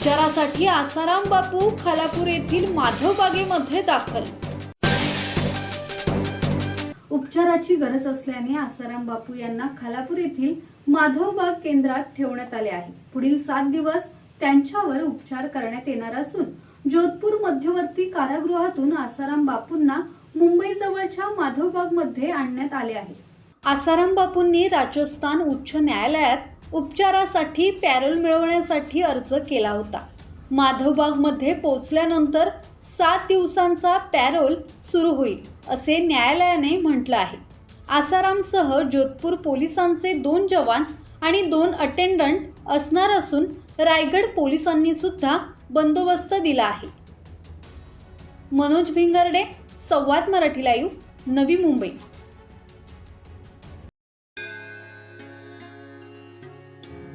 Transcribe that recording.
उपचारासाठी आसाराम बापू खालापूर येथील माधव बागेमध्ये दाखल. उपचाराची गरज असल्याने आसाराम बापू यांना खालापूर येथील माधवबाग केंद्रात ठेवण्यात आले आहे. पुढील सात दिवस त्यांच्यावर उपचार करण्यात येणार असून जोधपूर मध्यवर्ती कारागृहातून आसाराम बापूंना मुंबई जवळच्या माधवबागमध्ये आणण्यात आले आहे. आसाराम बापूंनी राजस्थान उच्च न्यायालयात उपचारासाठी पॅरोल मिळवण्यासाठी अर्ज केला होता. माधवबागमध्ये पोचल्यानंतर सात दिवसांचा पॅरोल सुरू होईल असे न्यायालयाने म्हटलं आहे. आसारामसह जोधपूर पोलिसांचे दोन जवान आणि दोन अटेंडंट असणार असून रायगड पोलिसांनी सुद्धा बंदोबस्त दिला आहे. मनोज भिंगर्डे संवाद मराठी लाईव्ह नवी मुंबई.